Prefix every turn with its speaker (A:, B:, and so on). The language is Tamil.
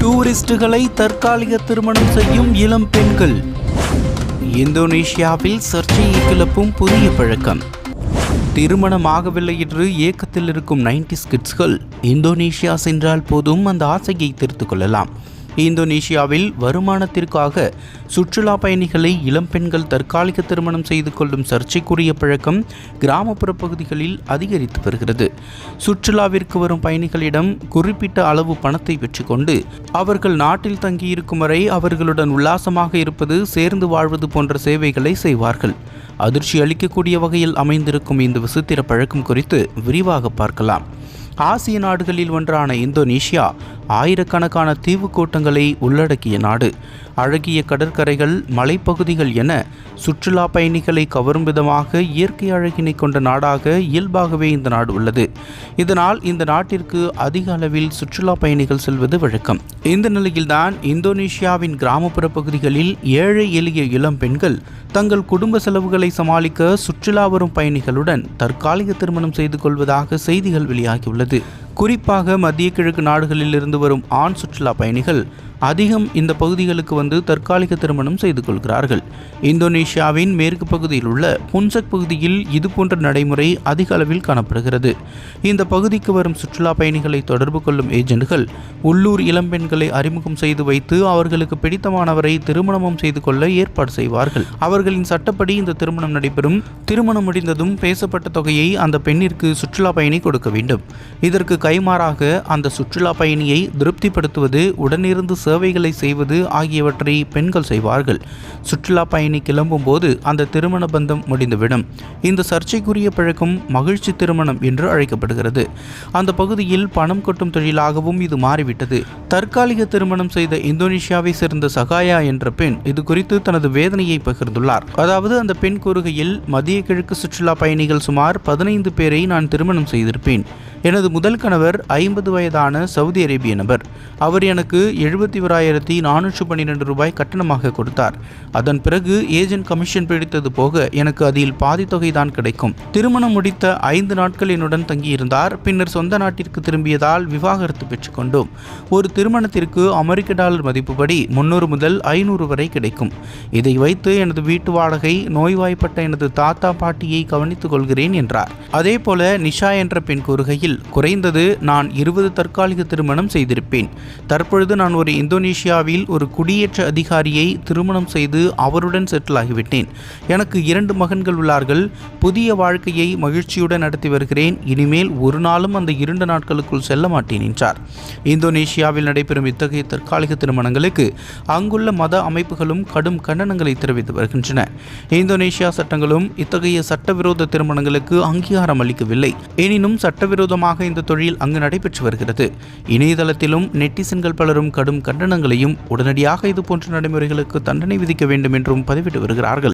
A: டூரிஸ்டுகளை தற்காலிக திருமணம் செய்யும் இளம் பெண்கள். இந்தோனேஷியாவில் சர்ச்சையை கிளப்பும் புதிய பழக்கம். திருமணமாகவில்லை என்று ஏக்கத்தில் இருக்கும் நைன்டிஸ் கிட்ஸ்கள் இந்தோனேஷியா சென்றால் போதும் அந்த ஆசையை தீர்த்து கொள்ளலாம். இந்தோனேஷியாவில் வருமானத்திற்காக சுற்றுலா பயணிகளை இளம் பெண்கள் தற்காலிக திருமணம் செய்து கொள்ளும் சர்ச்சைக்குரிய பழக்கம் கிராமப்புற பகுதிகளில் அதிகரித்து வருகிறது. சுற்றுலாவிற்கு வரும் பயணிகளிடம் குறிப்பிட்ட அளவு பணத்தை பெற்றுக்கொண்டு அவர்கள் நாட்டில் தங்கியிருக்கும் வரை அவர்களுடன் உல்லாசமாக இருப்பது சேர்ந்து வாழ்வது போன்ற சேவைகளை செய்வார்கள். அதிர்ச்சி அளிக்கக்கூடிய வகையில் அமைந்திருக்கும் இந்த விசித்திர பழக்கம் குறித்து விரிவாக பார்க்கலாம். ஆசிய நாடுகளில் ஒன்றான இந்தோனேஷியா ஆயிரக்கணக்கான தீவு கூட்டங்களை உள்ளடக்கிய நாடு. அழகிய கடற்கரைகள் மலைப்பகுதிகள் என சுற்றுலா பயணிகளை கவரும் விதமாக இயற்கை அழகினை கொண்ட நாடாக இயல்பாகவே இந்த நாடு உள்ளது. இதனால் இந்த நாட்டிற்கு அதிக அளவில் சுற்றுலா பயணிகள் செல்வது வழக்கம். இந்த நிலையில்தான் இந்தோனேஷியாவின் கிராமப்புற பகுதிகளில் ஏழை எளிய இளம் பெண்கள் தங்கள் குடும்ப செலவுகளை சமாளிக்க சுற்றுலா வரும் பயணிகளுடன் தற்காலிக திருமணம் செய்து கொள்வதாக செய்திகள் வெளியாகியுள்ளது. குறிப்பாக மத்திய கிழக்கு நாடுகளில் இருந்து வரும் ஆண் சுற்றுலா பயணிகள் அதிகம் இந்த பகுதிகளுக்கு வந்து தற்காலிக திருமணம் செய்து கொள்கிறார்கள். இந்தோனேஷியாவின் மேற்கு பகுதியில் உள்ள புன்சக் பகுதியில் இதுபோன்ற நடைமுறை அதிக அளவில் காணப்படுகிறது. இந்த பகுதிக்கு வரும் சுற்றுலா பயணிகளை தொடர்பு கொள்ளும் ஏஜென்ட்கள் உள்ளூர் இளம்பெண்களை அறிமுகம் செய்து வைத்து அவர்களுக்கு பிடித்தமானவரை திருமணமும் செய்து கொள்ள ஏற்பாடு செய்வார்கள். அவர்களின் சட்டப்படி இந்த திருமணம் நடைபெறும். திருமணம் முடிந்ததும் பேசப்பட்ட தொகையை அந்த பெண்ணிற்கு சுற்றுலா பயணி கொடுக்க வேண்டும். இதற்கு கைமாறாக அந்த சுற்றுலா பயணியை திருப்திப்படுத்துவது உடனிருந்து சேவைகளை செய்வது ஆகியவற்றை பெண்கள் செய்வார்கள். சுற்றுலா பயணி கிளம்பும் போது அந்த திருமண பந்தம் முடிந்துவிடும். இந்த சர்ச்சைக்குரிய பழக்கம் மகிழ்ச்சி திருமணம் என்று அழைக்கப்படுகிறது. அந்த பகுதியில் பணம் கொட்டும் தொழிலாகவும் இது மாறிவிட்டது. தற்காலிக திருமணம் செய்த இந்தோனேஷியாவை சேர்ந்த சகாயா என்ற பெண் இது குறித்து தனது வேதனையை பகிர்ந்துள்ளார். அதாவது அந்த பெண் கூறுகையில் மத்திய கிழக்கு சுற்றுலா பயணிகள் சுமார் பதினைந்து பேரை நான் திருமணம் செய்திருப்பேன். எனது முதல் கணவர் ஐம்பது வயதான சவுதி அரேபிய நபர். அவர் எனக்கு எழுபத்தி ஓராயிரத்தி நானூற்று பன்னிரெண்டு ரூபாய் கட்டணமாக கொடுத்தார். அதன் பிறகு ஏஜென்ட் கமிஷன் பிடித்தது போக எனக்கு அதில் பாதி தொகை தான் கிடைக்கும். திருமணம் முடித்த ஐந்து நாட்கள் என்னுடன் தங்கியிருந்தார். பின்னர் சொந்த நாட்டிற்கு திரும்பியதால் விவாகரத்து பெற்றுக்கொண்டோம். ஒரு திருமணத்திற்கு அமெரிக்க டாலர் மதிப்புப்படி முன்னூறு முதல் ஐநூறு வரை கிடைக்கும். இதை வைத்து எனது வீட்டு வாடகை நோய்வாய்ப்பட்ட எனது தாத்தா பாட்டியை கவனித்துக் கொள்கிறேன் என்றார். அதே போல நிஷா என்ற பெண் கூறுகையில் குறைந்தது நான் இருபது தற்காலிக திருமணம் செய்திருப்பேன். தற்பொழுது நான் ஒரு இந்தோனேஷியாவில் ஒரு குடியேற்ற அதிகாரியை திருமணம் செய்து அவருடன் செட்டில் ஆகிவிட்டேன். எனக்கு இரண்டு மகன்கள் உள்ளார்கள். புதிய வாழ்க்கையை மகிழ்ச்சியுடன் நடத்தி வருகிறேன். இனிமேல் ஒரு நாளும் அந்த இரண்டு நாட்களுக்குள் செல்ல மாட்டேன் என்றார். இந்தோனேஷியாவில் நடைபெறும் இத்தகைய தற்காலிக திருமணங்களுக்கு அங்குள்ள மத அமைப்புகளும் கடும் கண்டனங்களை தெரிவித்து வருகின்றன. இந்தோனேஷியா சட்டங்களும் இத்தகைய சட்டவிரோத திருமணங்களுக்கு அங்கீகாரம் அளிக்கவில்லை. எனினும் சட்டவிரோதமாக இந்த தொழில் அங்கு நடைபெற்று வருகிறது. இணையதளத்திலும் நெட்டிசன்கள் பலரும் கடும் கண்டனங்களையும் உடனடியாக இதுபோன்ற நடைமுறைகளுக்கு தண்டனை விதிக்க வேண்டும் என்றும் பதிவிட்டு வருகிறார்கள்.